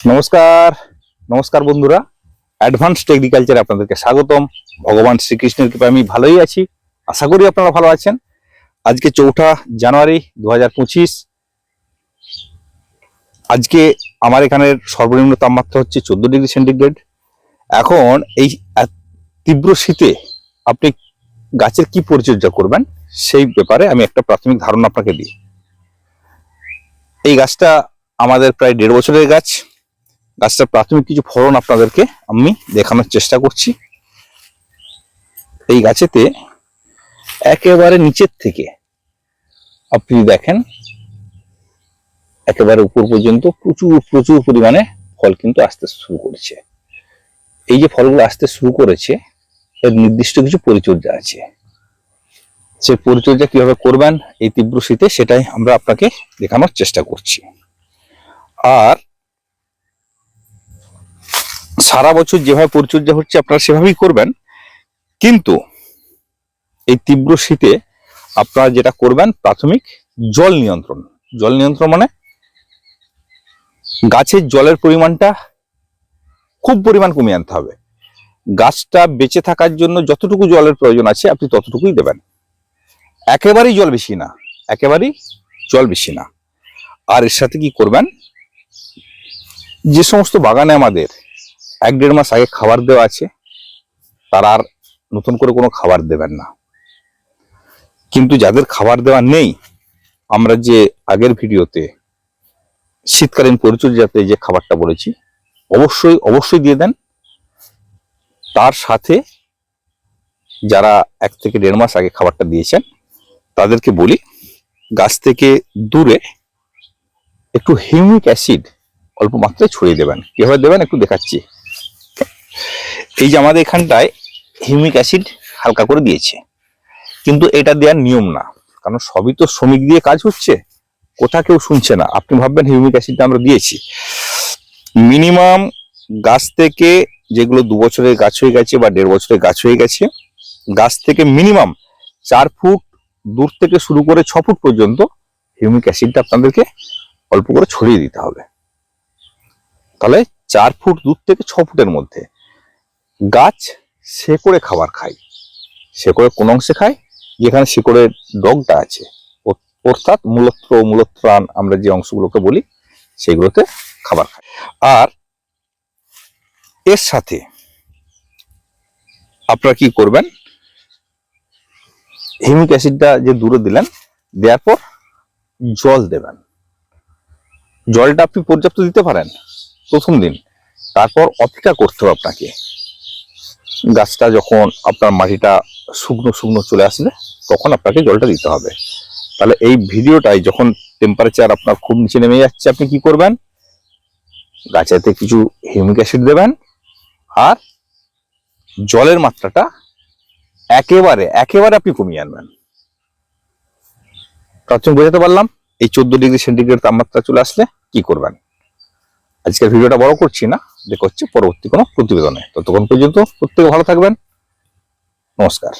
নমস্কার নমস্কার বন্ধুরা। অ্যাডভান্সড এগ্রিকালচারে আপনাদেরকে স্বাগতম। ভগবান শ্রীকৃষ্ণের কৃপায় আমি ভালোই আছি। আশা করি আপনারা ভালো আছেন। আজকে চৌঠা জানুয়ারি দু হাজার পঁচিশ। আজকে আমার এখানের সর্বনিম্ন তাপমাত্রা হচ্ছে চোদ্দ ডিগ্রি সেন্টিগ্রেড। এখন এই তীব্র শীতে আপনি গাছের কি পরিচর্যা করবেন, সেই ব্যাপারে আমি একটা প্রাথমিক ধারণা আপনাকে দিই। এই গাছটা আমাদের প্রায় দেড় বছরের গাছ। গাছটার প্রাথমিক কিছু ফলন আপনাদেরকে আমি দেখানোর চেষ্টা করছি। এই গাছেতে একেবারে নিচের থেকে আপনি দেখেন, একেবারে উপর পর্যন্ত প্রচুর প্রচুর পরিমাণে ফল কিন্তু আসতে শুরু করেছে। এই যে ফলগুলো আসতে শুরু করেছে, এর নির্দিষ্ট কিছু পরিচর্যা আছে। সে পরিচর্যা কীভাবে করবেন এই তীব্র শীতে সেটাই আমরা আপনাকে দেখানোর চেষ্টা করছি। আর সারা বছর যেভাবে পরিচর্যা হচ্ছে আপনারা সেভাবেই করবেন। কিন্তু এই তীব্র শীতে আপনারা যেটা করবেন, প্রাথমিক জল নিয়ন্ত্রণ। জল নিয়ন্ত্রণ মানে গাছের জলের পরিমাণটা খুব পরিমাণ কমিয়ে আনতে হবে। গাছটা বেঁচে থাকার জন্য যতটুকু জলের প্রয়োজন আছে, আপনি ততটুকুই দেবেন। একেবারেই জল বেশি না, একেবারেই জল বেশি না। আর এর সাথে কি করবেন? যে সমস্ত বাগানে আমাদের এক দেড় মাস আগে খাবার দেওয়া আছে, তারা আর নতুন করে কোনো খাবার দেবেন না। কিন্তু যাদের খাবার দেওয়া নেই, আমরা যে আগের ভিডিওতে শীতকালীন পরিচর্যাতে যে খাবারটা বলেছি, অবশ্যই অবশ্যই দিয়ে দেন। তার সাথে যারা এক থেকে দেড় মাস আগে খাবারটা দিয়েছেন, তাদেরকে বলি, গাছ থেকে দূরে একটু হিউমিক অ্যাসিড অল্প মাত্রায় ছড়িয়ে দেবেন। কীভাবে দেবেন একটু দেখাচ্ছি। এই যে আমাদের এখানটায় হিউমিক অ্যাসিড হালকা করে দিয়েছে। কিন্তু এটা দেওয়ার নিয়ম না, কারণ সবই তো শ্রমিক দিয়ে কাজ হচ্ছে। কোথা কেউ শুনছে না, আপনি ভাববেন হিউমিক অ্যাসিডটা আমরা দিয়েছি। মিনিমাম গাছ থেকে যেগুলো দু বছরের গাছ হয়ে গেছে বা দেড় বছরের গাছ হয়ে গেছে, গাছ থেকে মিনিমাম চার ফুট দূর থেকে শুরু করে ছ ফুট পর্যন্ত হিউমিক অ্যাসিডটা আপনাদেরকে অল্প করে ছড়িয়ে দিতে হবে। তাহলে চার ফুট দূর থেকে ছ ফুটের মধ্যে গাছ শেকড়ে খাবার খায়। শেকড়ে কোন অংশে খায়? যেখানে শেকড়ের ডগটা আছে। অর্থাৎ মূলত্র, মূলত্রাণ আমরা যে অংশগুলোকে বলি, সেগুলোতে খাবার খায়। আর এর সাথে আপনারা কি করবেন? হিমিক অ্যাসিডটা যে দূরে দিলেন, দেওয়ার পর জল দেবেন। জলটা আপনি পর্যাপ্ত দিতে পারেন প্রথম দিন। তারপর অপেক্ষা করতে হবে আপনাকে। গাছটা যখন আপনার মাটিটা শুকনো শুকনো চলে আসবে, তখন আপনাকে জলটা দিতে হবে। তাহলে এই ভিডিওটাই যখন টেম্পারেচার আপনার খুব নিচে নেমে যাচ্ছে, আপনি কি করবেন? গাছেতে কিছু হিউমিক অ্যাসিড দেবেন আর জলের মাত্রাটা একেবারে একেবারে আপনি কমিয়ে আনবেন। প্রাথমিক বোঝাতে পারলাম, এই চোদ্দ ডিগ্রি সেন্টিগ্রেড তাপমাত্রা চলে আসলে কি করবেন? আজকের ভিডিওটা বড় করছি না দেখা হচ্ছে পরবর্তী কোনো প্রতিবেদনে। ততক্ষণ পর্যন্ত প্রত্যেকে ভালো থাকবেন। নমস্কার।